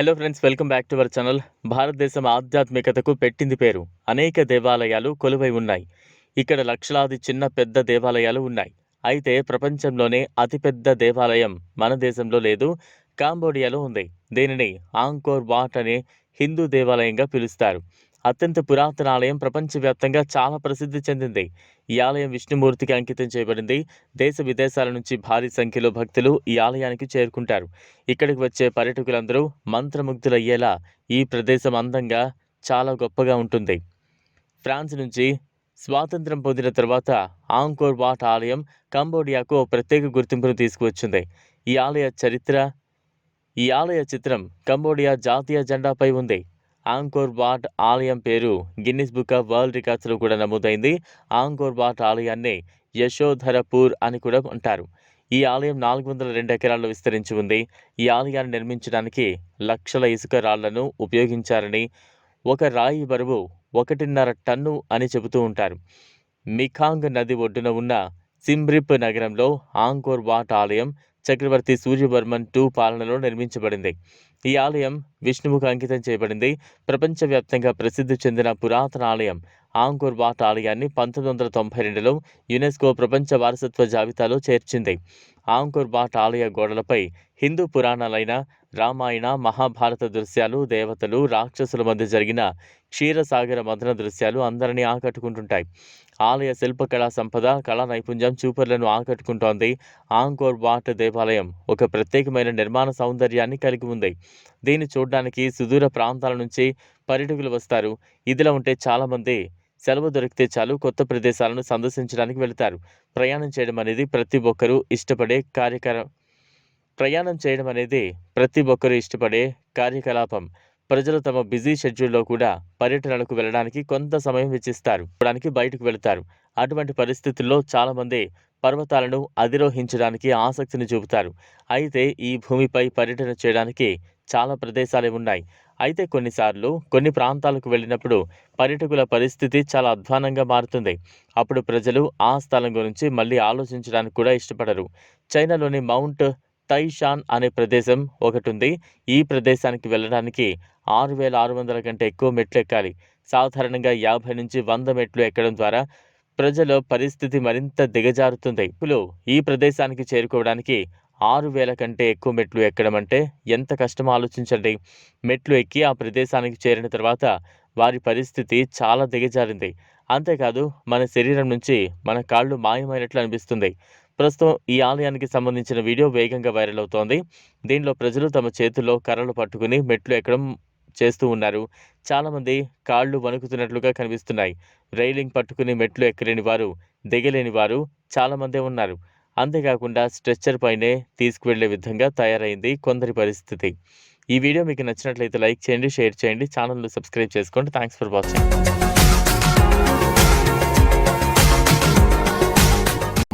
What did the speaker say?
Hello friends welcome back to our channel Bharatadesam ఆధ్యాత్మికతకు పెట్టింది పేరు. అనేక దేవాలయాలు కొలువై ఉన్నాయి. ఇక్కడ లక్షలాది చిన్న పెద్ద దేవాలయాలు ఉన్నాయి. అయితే ప్రపంచంలోనే అతిపెద్ద దేవాలయం మన దేశంలో లేదు కాంబోడియాలో ఉంది. దీనిని ఆంకోర్ వాట్ అనే హిందూ దేవాలయంగా పిలుస్తారు. అత్యంత పురాతన ఆలయం ప్రపంచవ్యాప్తంగా చాలా ప్రసిద్ధి చెందింది. ఈ ఆలయం విష్ణుమూర్తికి అంకితం చేయబడింది. దేశ విదేశాల నుంచి భారీ సంఖ్యలో భక్తులు ఈ ఆలయానికి చేరుకుంటారు. ఇక్కడికి వచ్చే పర్యటకులందరూ మంత్రముగ్ధులయ్యేలా ఈ ప్రదేశం అందంగా చాలా గొప్పగా ఉంటుంది. ఫ్రాన్స్ నుంచి స్వాతంత్రం పొందిన తర్వాత ఆంకోర్ వాట్ ఆలయం కంబోడియాకు ఓ ప్రత్యేక గుర్తింపును తీసుకువచ్చింది. ఈ ఆలయ చరిత్ర ఈ ఆలయ చిత్రం కంబోడియా జాతీయ జెండాపై ఉంది. ఆంకోర్ వాట్ ఆలయం పేరు గిన్నిస్ బుక్ ఆఫ్ వరల్డ్ రికార్డ్స్లో కూడా నమోదైంది. ఆంకోర్ వాట్ ఆలయాన్ని యశోధరపూర్ అని కూడా అంటారు. ఈ ఆలయం నాలుగు వందల రెండు ఎకరాల్లో విస్తరించి ఉంది. ఈ ఆలయాన్ని నిర్మించడానికి లక్షల ఇసుక రాళ్ళను ఉపయోగించారని ఒక రాయి బరువు ఒకటిన్నర టన్ను అని చెబుతూ ఉంటారు. మిఖాంగ్ నది ఒడ్డున ఉన్న సింబ్రిప్ నగరంలో ఆంకోర్ వాట్ ఆలయం చక్రవర్తి సూర్యవర్మన్ టూ పాలనలో నిర్మించబడింది. ఈ ఆలయం విష్ణువుకు అంకితం చేయబడింది. ప్రపంచవ్యాప్తంగా ప్రసిద్ధి చెందిన పురాతన ఆలయం ఆంకోర్ వాట్ ఆలయాన్ని పంతొమ్మిది వందల తొంభై రెండులో యునెస్కో ప్రపంచ వారసత్వ జాబితాలో చేర్చింది. ఆంకోర్ వాట్ ఆలయ గోడలపై హిందూ పురాణాలైన రామాయణ మహాభారత దృశ్యాలు దేవతలు రాక్షసుల మధ్య జరిగిన క్షీరసాగర మదన దృశ్యాలు అందరినీ ఆకట్టుకుంటుంటాయి. ఆలయ శిల్పకళా సంపద కళా నైపుణ్యం చూపర్లను ఆకట్టుకుంటోంది ఆంకోర్ వాట్ దేవాలయం. ఒక ప్రత్యేకమైన నిర్మాణ సౌందర్యాన్ని కలిగి ఉంది. దీన్ని చూడడానికి సుదూర ప్రాంతాల నుంచి పర్యటకులు వస్తారు. ఇదిలా ఉంటే చాలామంది సెలవు దొరికితే చాలు కొత్త ప్రదేశాలను సందర్శించడానికి వెళతారు. ప్రయాణం చేయడం అనేది ప్రతి ఒక్కరూ ఇష్టపడే కార్యక్రమం ప్రయాణం చేయడం అనేది ప్రతి ఒక్కరూ ఇష్టపడే కార్యకలాపం. ప్రజలు తమ బిజీ షెడ్యూల్లో కూడా పర్యటనలకు వెళ్ళడానికి కొంత సమయం వెచ్చిస్తారు. దానికి బయటకు వెళతారు. అటువంటి పరిస్థితుల్లో చాలామంది పర్వతాలను అధిరోహించడానికి ఆసక్తిని చూపుతారు. అయితే ఈ భూమిపై పర్యటన చేయడానికి చాలా ప్రదేశాలే ఉన్నాయి. అయితే కొన్నిసార్లు కొన్ని ప్రాంతాలకు వెళ్ళినప్పుడు పర్యటకుల పరిస్థితి చాలా అధ్వానంగా మారుతుంది. అప్పుడు ప్రజలు ఆ స్థలం గురించి మళ్ళీ ఆలోచించడానికి కూడా ఇష్టపడరు. చైనాలోని మౌంట్ తైషాన్ అనే ప్రదేశం ఒకటి ఉంది ఈ ప్రదేశానికి వెళ్ళడానికి ఆరు వేల ఆరు వందల కంటే ఎక్కువ మెట్లు ఎక్కాలి సాధారణంగా యాభై నుంచి వంద మెట్లు ఎక్కడం ద్వారా ప్రజల పరిస్థితి మరింత దిగజారుతుంది. ఇప్పుడు ఈ ప్రదేశానికి చేరుకోవడానికి ఆరు వేల కంటే ఎక్కువ మెట్లు ఎక్కడం అంటే ఎంత కష్టమో ఆలోచించండి. మెట్లు ఎక్కి ఆ ప్రదేశానికి చేరిన తర్వాత వారి పరిస్థితి చాలా దిగజారింది. అంతేకాదు మన శరీరం నుంచి మన కాళ్ళు మాయమైనట్లు అనిపిస్తుంది. ప్రస్తుతం ఈ ఆలయానికి సంబంధించిన వీడియో వేగంగా వైరల్ అవుతోంది. దీనిలో ప్రజలు తమ చేతుల్లో కర్రలు పట్టుకుని మెట్లు ఎక్కడం చేస్తూ ఉన్నారు. చాలామంది కాళ్ళు వణుకుతున్నట్లుగా కనిపిస్తున్నాయి. రైలింగ్ పట్టుకుని మెట్లు ఎక్కలేని వారు దిగలేని వారు చాలామందే ఉన్నారు. అంతేకాకుండా స్ట్రెచ్చర్ పైనే తీసుకువెళ్ళే విధంగా తయారైంది కొందరి పరిస్థితి. ఈ వీడియో మీకు నచ్చినట్లయితే లైక్ చేయండి షేర్ చేయండి ఛానల్ను సబ్స్క్రైబ్ చేసుకోండి. Thanks for watching.